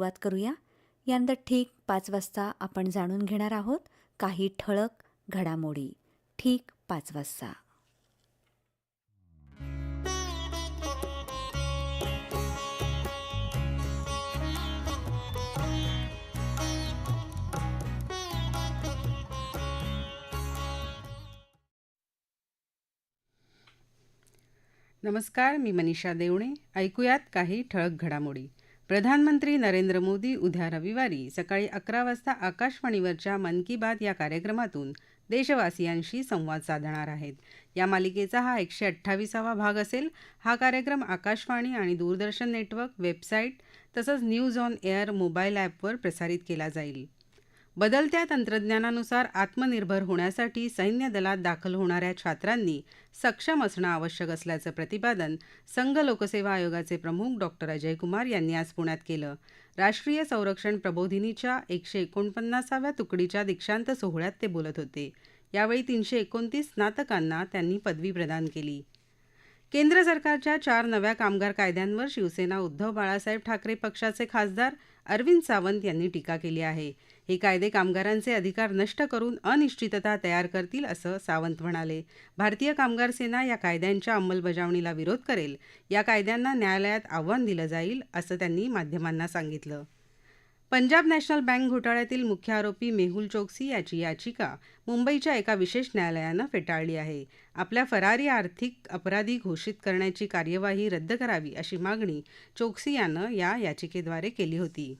सुरुवात करूया. यानंतर ठीक पाच वाजता आपण जाणून घेणार आहोत काही ठळक घडामोडी. ठीक पाच वाजता. नमस्कार मी मनीषा देवणे. ऐकूयात काही ठळक घडामोडी. प्रधानमंत्री नरेंद्र मोदी उद्या रविवारी सकाळी अकरा वाजता आकाशवाणीवरच्या मन की बात या कार्यक्रमातून देशवासियांशी संवाद साधणार आहेत. या मालिकेचा हा एकशे अठ्ठावीसावा भाग असेल. हा कार्यक्रम आकाशवाणी आणि दूरदर्शन नेटवर्क वेबसाईट तसंच न्यूज ऑन एअर मोबाईल ॲपवर प्रसारित केला जाईल. बदलत्या तंत्रज्ञानानुसार आत्मनिर्भर होण्यासाठी सैन्य दलात दाखल होणाऱ्या छात्रांनी सक्षम असणं आवश्यक असल्याचं प्रतिपादन संघ लोकसेवा आयोगाचे प्रमुख डॉक्टर अजय कुमार यांनी आज पुण्यात केलं. राष्ट्रीय संरक्षण प्रबोधिनीच्या एकशे एकोणपन्नासाव्या तुकडीच्या दीक्षांत सोहळ्यात ते बोलत होते. यावेळी तीनशे एकोणतीस स्नातकांना त्यांनी पदवी प्रदान केली. केंद्र सरकारच्या चार नव्या कामगार कायद्यांवर शिवसेना उद्धव बाळासाहेब ठाकरे पक्षाचे खासदार अरविंद सावंत यांनी टीका केली आहे. हे कायदे कामगारांचे अधिकार नष्ट करून अनिश्चितता तयार करतील असं सावंत म्हणाले. भारतीय कामगार सेना या कायद्यांच्या अंमलबजावणीला विरोध करेल. या कायद्यांना न्यायालयात आव्हान दिलं जाईल असं त्यांनी माध्यमांना सांगितलं. पंजाब नॅशनल बँक घोटाळ्यातील मुख्य आरोपी मेहुल चोक्सी याची याचिका मुंबईच्या एका विशेष न्यायालयानं फेटाळली आहे. आपल्या फरारी आर्थिक अपराधी घोषित करण्याची कार्यवाही रद्द करावी अशी मागणी चोक्सी यानं या याचिकेद्वारे केली होती.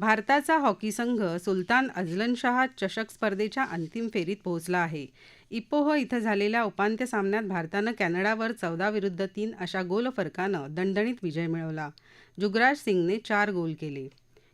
भारताचा हॉकी संघ सुलतान अझलनशाह चषक स्पर्धेच्या अंतिम फेरीत पोहोचला आहे. इपोह इथं झालेल्या उपांत्य सामन्यात भारतानं कॅनडावर चौदा विरुद्ध तीन अशा गोल फरकानं दणदणीत विजय मिळवला. जुगराज सिंगने चार गोल केले.